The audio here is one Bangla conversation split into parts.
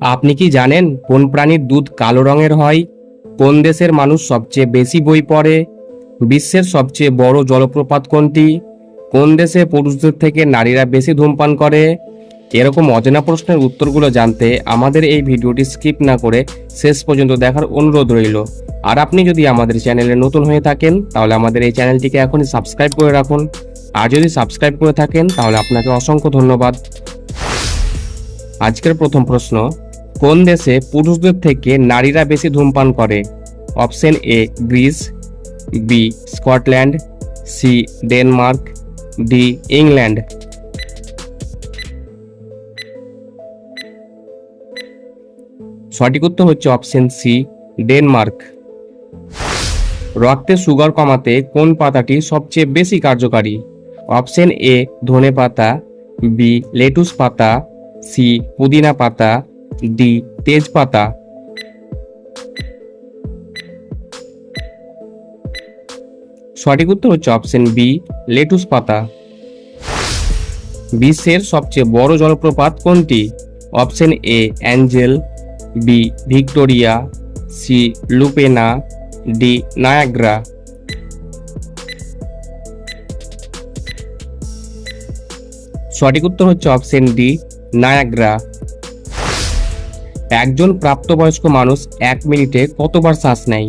আপনি কি জানেন কোন প্রাণীর দুধ কালো রঙের হয়? কোন দেশের মানুষ সবচেয়ে বেশি বই পড়ে? বিশ্বের সবচেয়ে বড় জলপ্রপাত কোনটি? কোন দেশে পুরুষদের থেকে নারীরা বেশি ধূমপান করে? এরকম অজানা প্রশ্নের উত্তরগুলো জানতে আমাদের এই ভিডিওটি স্কিপ না করে শেষ পর্যন্ত দেখার অনুরোধ রইল। আর আপনি যদি আমাদের চ্যানেলে নতুন হয়ে থাকেন, তাহলে আমাদের এই চ্যানেলটিকে এখনই সাবস্ক্রাইব করে রাখুন। আর যদি সাবস্ক্রাইব করে থাকেন, তাহলে আপনাকে অসংখ্য ধন্যবাদ। আজকের প্রথম প্রশ্ন কোন দেশে পুরুষদের থেকে নারীরা বেশি ধূমপান করে? Option A, Greece, B, Scotland, C, Denmark, D, England. সঠিক উত্তর হচ্ছে অপশন সি, ডেনমার্ক। রক্তে সুগার কমাতে কোন পাতাটি সবচেয়ে বেশি কার্যকারী? অপশন এ ধনে পাতা বি, লেটুস পাতা, সি, পুদিনা পাতা ডি তেজপাতা। সঠিক উত্তর হচ্ছে অপশন বি লেটুস পাতা। বিশ্বের সবচেয়ে বড় জলপ্রপাত কোনটি? Option A Angel. B Victoria. C Lupena. D Niagara. সঠিক উত্তর হচ্ছে অপশন ডি নায়াগ্রা। একজন প্রাপ্তবয়স্ক মানুষ এক মিনিটে কতবার শ্বাস নেয়?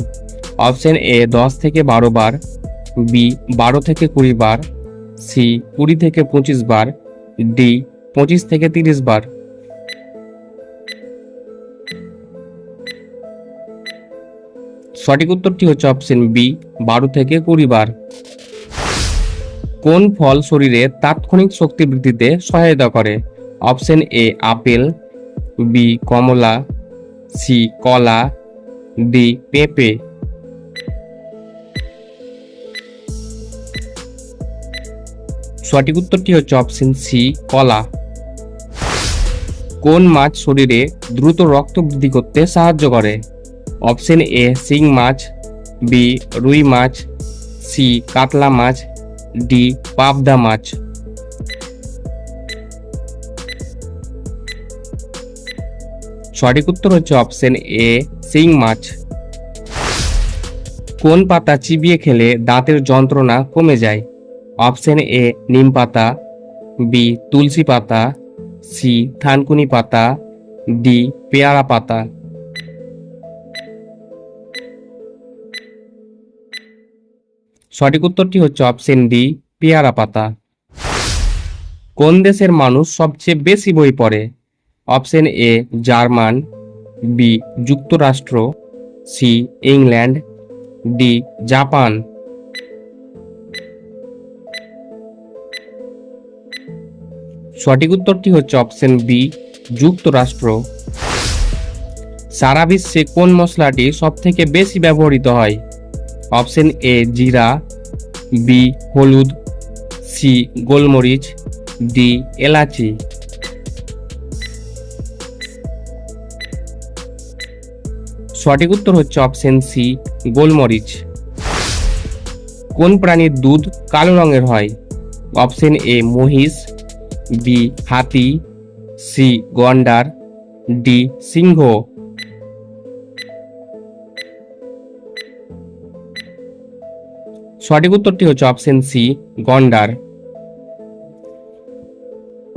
অপশন এ, দশ থেকে বারো বার, বি, বারো থেকে কুড়ি বার, সি, কুড়ি থেকে পঁচিশ বার, ডি, পঁচিশ থেকে তিরিশ বার। সঠিক উত্তরটি হচ্ছে অপশন বি, বারো থেকে কুড়ি বার। কোন ফল শরীরে তাৎক্ষণিক শক্তি বৃদ্ধিতে সহায়তা করে? অপশন এ, আপেল বি কমলা সি কলা ডি পেঁপে। সঠিক উত্তরটি হচ্ছে অপশন সি কলা। কোন মাছ শরীরে দ্রুত রক্ত বৃদ্ধি করতে সাহায্য করে? অপশন এ শিং মাছ বি রুই মাছ সি কাতলা মাছ ডি পাবদা মাছ। সঠিক উত্তর হচ্ছে অপশন এ শিং মাছ। কোন পাতা চিবিয়ে খেলে দাঁতের যন্ত্রণা কমে যায়? অপশন এ নিম পাতা বি তুলসী পাতা সি থানকুনি পাতা ডি পেয়ারা পাতা। সঠিক উত্তরটি হচ্ছে অপশন ডি পেয়ারা পাতা। কোন দেশের মানুষ সবচেয়ে বেশি বই পড়ে? অপশন এ জার্মান, বি যুক্তরাষ্ট্র, সি ইংল্যান্ড, ডি জাপান। সঠিক উত্তরটি হচ্ছে অপশন বি, যুক্তরাষ্ট্র। সারা বিশ্বে কোন মশলাটি সব থেকে বেশি ব্যবহৃত হয়? অপশন এ জিরা, বি হলুদ, সি গোলমরিচ, ডি এলাচি। সঠিক উত্তর হচ্ছে অপশন সি গোলমরিচ। কোন প্রাণীর দুধ কালো রঙের হয়? অপশন এ মহিষ বি হাতি সি গন্ডার ডি সিংহ। সঠিক উত্তরটি হচ্ছে অপশন সি গন্ডার।